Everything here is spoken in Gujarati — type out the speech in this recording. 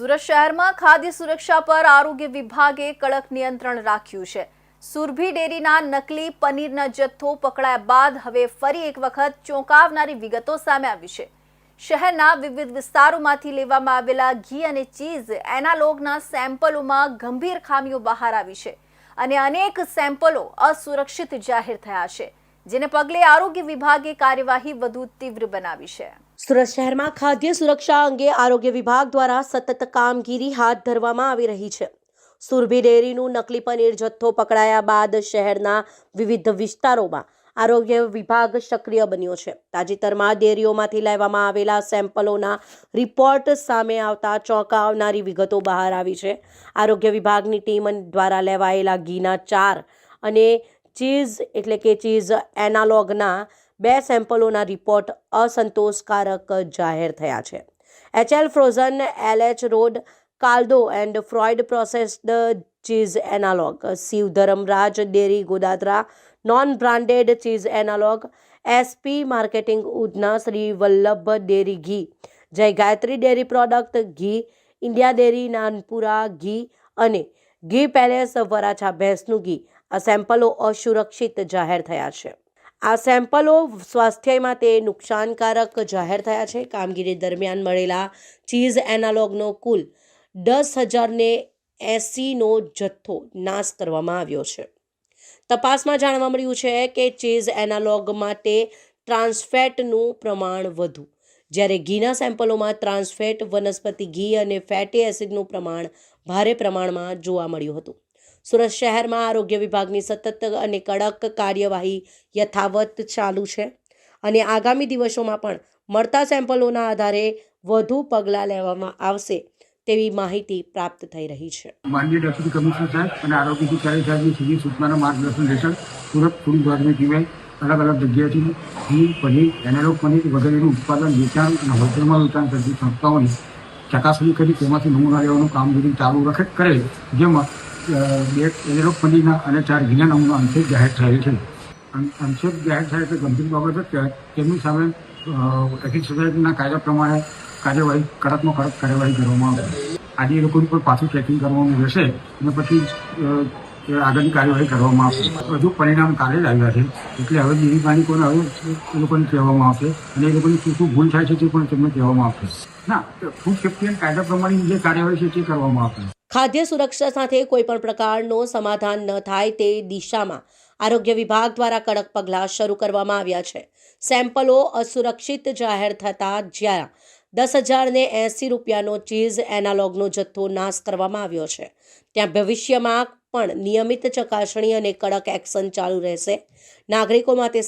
સુરત શહેરમાં ખાદ્ય સુરક્ષા પર આરોગ્ય વિભાગે કડક નિયંત્રણ રાખ્યું છે. સુરભી ડેરીના નકલી પનીરના જથ્થો પકડાયા બાદ હવે ફરી એક વખત ચોંકાવનારી વિગતો સામે આવી છે. શહેરના વિવિધ વિસ્તારોમાંથી લેવામાં આવેલા ઘી અને ચીઝ એનાલોગના સેમ્પલોમાં ગંભીર ખામીઓ બહાર આવી છે અને અનેક સેમ્પલો અસુરક્ષિત જાહેર થયા છે, જેને પગલે આરોગ્ય વિભાગે કાર્યવાહી વધુ તીવ્ર બનાવી છે. સુરત શહેરમાં ખાદ્ય સુરક્ષા અંગે આરોગ્ય વિભાગ દ્વારા સતત કામગીરી હાથ ધરવામાં આવી રહી છે. સુરભી ડેરીનું નકલી પનીર જથ્થો પકડાયા બાદ શહેરના વિવિધ વિસ્તારોમાં આરોગ્ય વિભાગ સક્રિય બન્યો છે. તાજેતરમાં ડેરીઓમાંથી લેવામાં આવેલા સેમ્પલોના રિપોર્ટ સામે આવતા ચોંકાવનારી વિગતો બહાર આવી છે. આરોગ્ય વિભાગની ટીમ દ્વારા લેવાયેલા ઘીના ચાર અને ચીઝ એટલે કે ચીઝ એનાલોગના બે સેમ્પલોના રિપોર્ટ અસંતોષકારક જાહેર થયા છે. એચએલ ફ્રોઝન, એલએચ રોડ કાલ્ડો and Freud processed cheese analogue Shiv Dharamraj, dairy Godadara non branded cheese analogue, SP marketing Udhna Shri Vallabh dairy ઘી, જય ગાયત્રી ડેરી પ્રોડક્ટ, ઘી, ઇન્ડિયા ડેરી, નાનપુરા ઘી અને ઘી પેલેસ વરાછા ભેંસનું ઘી આ સેમ્પલો અસુરક્ષિત જાહેર થયા છે. આ સેમ્પલો સ્વાસ્થ્ય માટે નુકસાનકારક જાહેર થયા છે. કામગીરી દરમિયાન મળેલા ચીઝ એનાલોગનો કુલ દસ હજારને એંસીનો જથ્થો નાશ કરવામાં આવ્યો છે. તપાસમાં જાણવા મળ્યું છે કે ચીઝ એનાલોગ માટે ટ્રાન્સફેટનું પ્રમાણ વધુ. જ્યારે ઘીના સેમ્પલોમાં ટ્રાન્સફેટ, વનસ્પતિ ઘી અને ફેટી એસિડનું પ્રમાણ ભારે પ્રમાણમાં જોવા મળ્યું હતું. સુરત શહેરમાં આરોગ્ય વિભાગની સતત અને કડક કાર્યવાહી યથાવત ચાલુ છે અને આગામી દિવસોમાં પણ મળતા સેમ્પલોના આધારે વધુ પગલાં લેવામાં આવશે તેવી માહિતી પ્રાપ્ત થઈ રહી છે. માનનીય ડેપ્યુટી કમિશનર સાહેબ અને આરોગ્ય અધિકારી સાહેબની સીધી સૂચનાના માર્ગદર્શન હેઠળ સુરત ફૂડ વિભાગની ટીમે અલગ અલગ જગ્યાએથી ઘી, પનીર, એનાલોગ પનીર વગેરેનું ઉત્પાદન, વેચાણ અને હોટલમાં વેચાણ કરતી સંસ્થાઓની ચકાસણી કરી તેમાંથી નમૂના લેવાનું કામગીરી ચાલુ રખે કરે જેમાં બે એરોપલીના અને ચાર ઘીના નમૂના અંશેક જાહેર થયેલ છે. અન- અંશે જાહેર થાય તો ગંભીર બાબત જ તેમની સામે એથિક્સ સોસાયટીના કાયદા પ્રમાણે કાર્યવાહી, કડકમાં કડક કાર્યવાહી કરવામાં આવશે આજે એ લોકોનું પણ પાછું ચેકિંગ કરવાનું રહેશે અને પછી આગળની કાર્યવાહી કરવામાં આવશે. વધુ પરિણામ કાલે જ આવ્યા છે. એટલે હવે બીજી માલિકોને હવે એ લોકોને કહેવામાં આવશે. અને એ લોકોની શું શું ભૂલ થાય છે તે પણ તેમને કહેવામાં આવશે. ના ફૂડ સેફ્ટી કાયદા પ્રમાણેની જે કાર્યવાહી છે તે કરવામાં આવશે. ખાદ્ય સુરક્ષા સાથે કોઈ પણ પ્રકારનો સમાધાન ન થાય તે દિશામાં આરોગ્ય વિભાગ દ્વારા કડક પગલાં શરૂ કરવામાં આવ્યા છે. સેમ્પલો અસુરક્ષિત જાહેર થતાં જ્યાં દસ હજારને એંસી રૂપિયાનો ચીઝ એનાલોગનો જથ્થો નાશ કરવામાં આવ્યો છે. ત્યાં ભવિષ્યમાં પણ નિયમિત ચકાસણી અને કડક એક્શન ચાલુ રહેશે. નાગરિકો માટે